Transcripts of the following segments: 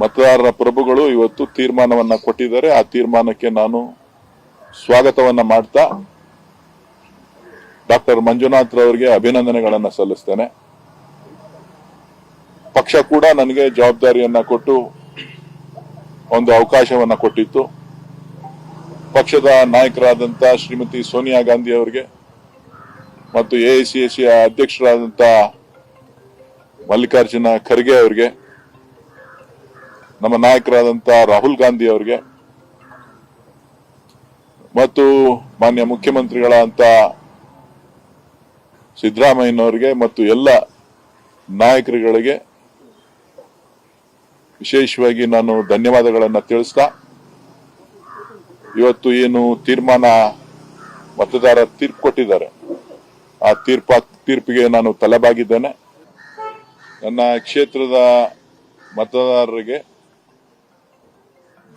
ಮತದಾರರ ಪ್ರಭುಗಳು ಇವತ್ತು ತೀರ್ಮಾನವನ್ನ ಕೊಟ್ಟಿದ್ದಾರೆ. ಆ ತೀರ್ಮಾನಕ್ಕೆ ನಾನು ಸ್ವಾಗತವನ್ನ ಮಾಡ್ತಾ ಡಾಕ್ಟರ್ ಮಂಜುನಾಥ್ ರವರಿಗೆ ಅಭಿನಂದನೆಗಳನ್ನ ಸಲ್ಲಿಸ್ತೇನೆ. ಪಕ್ಷ ಕೂಡ ನನಗೆ ಜವಾಬ್ದಾರಿಯನ್ನ ಕೊಟ್ಟು ಒಂದು ಅವಕಾಶವನ್ನ ಕೊಟ್ಟಿತ್ತು. ಪಕ್ಷದ ನಾಯಕರಾದಂತ ಶ್ರೀಮತಿ ಸೋನಿಯಾ ಗಾಂಧಿ ಅವರಿಗೆ ಮತ್ತು ಎಐಸಿಎಸಿ ಅಧ್ಯಕ್ಷರಾದಂತ ಮಲ್ಲಿಕಾರ್ಜುನ ಖರ್ಗೆ ಅವರಿಗೆ ನಮ್ಮ ನಾಯಕರಾದಂತ ರಾಹುಲ್ ಗಾಂಧಿ ಅವರಿಗೆ ಮತ್ತು ಮಾನ್ಯ ಮುಖ್ಯಮಂತ್ರಿಗಳಂತ ಸಿದ್ದರಾಮಯ್ಯನವರಿಗೆ ಮತ್ತು ಎಲ್ಲ ನಾಯಕರುಗಳಿಗೆ ವಿಶೇಷವಾಗಿ ನಾನು ಧನ್ಯವಾದಗಳನ್ನು ತಿಳಿಸ್ತಾ, ಇವತ್ತು ಏನು ತೀರ್ಮಾನ ಮತದಾರ ತೀರ್ಪು ಕೊಟ್ಟಿದ್ದಾರೆ. ಆ ತೀರ್ಪ, ತೀರ್ಪಿಗೆ ನಾನು ತಲೆಬಾಗಿದ್ದೇನೆ. ನನ್ನ ಕ್ಷೇತ್ರದ ಮತದಾರರಿಗೆ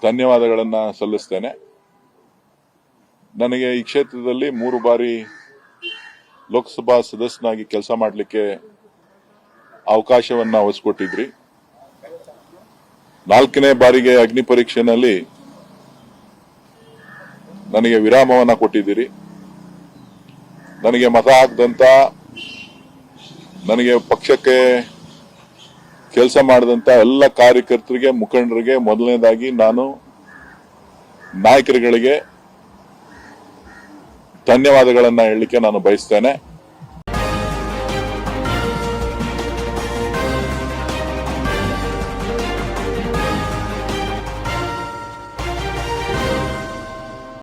ಧನ್ಯವಾದಗಳನ್ನ ಸಲ್ಲಿಸ್ತೇನೆ. ನನಗೆ ಈ ಕ್ಷೇತ್ರದಲ್ಲಿ ಮೂರು ಬಾರಿ ಲೋಕಸಭಾ ಸದಸ್ಯನಾಗಿ ಕೆಲಸ ಮಾಡಲಿಕ್ಕೆ ಅವಕಾಶವನ್ನ ಒಲಿಸ್ಕೊಟ್ಟಿದ್ರಿ ನಾಲ್ಕನೇ ಬಾರಿಗೆ ಅಗ್ನಿ ಪರೀಕ್ಷೆನಲ್ಲಿ ನನಗೆ ವಿರಾಮವನ್ನ ಕೊಟ್ಟಿದ್ದೀರಿ. ನನಗೆ ಮತ ಹಾಕದಂತ ನನಗೆ ಪಕ್ಷಕ್ಕೆ ಕೆಲಸ ಮಾಡಿದಂತ ಎಲ್ಲ ಕಾರ್ಯಕರ್ತರಿಗೆ ಮುಖಂಡರಿಗೆ ಮೊದಲನೇದಾಗಿ ನಾನು ನಾಯಕರುಗಳಿಗೆ ಧನ್ಯವಾದಗಳನ್ನ ಹೇಳಲಿಕ್ಕೆ ನಾನು ಬಯಸ್ತೇನೆ.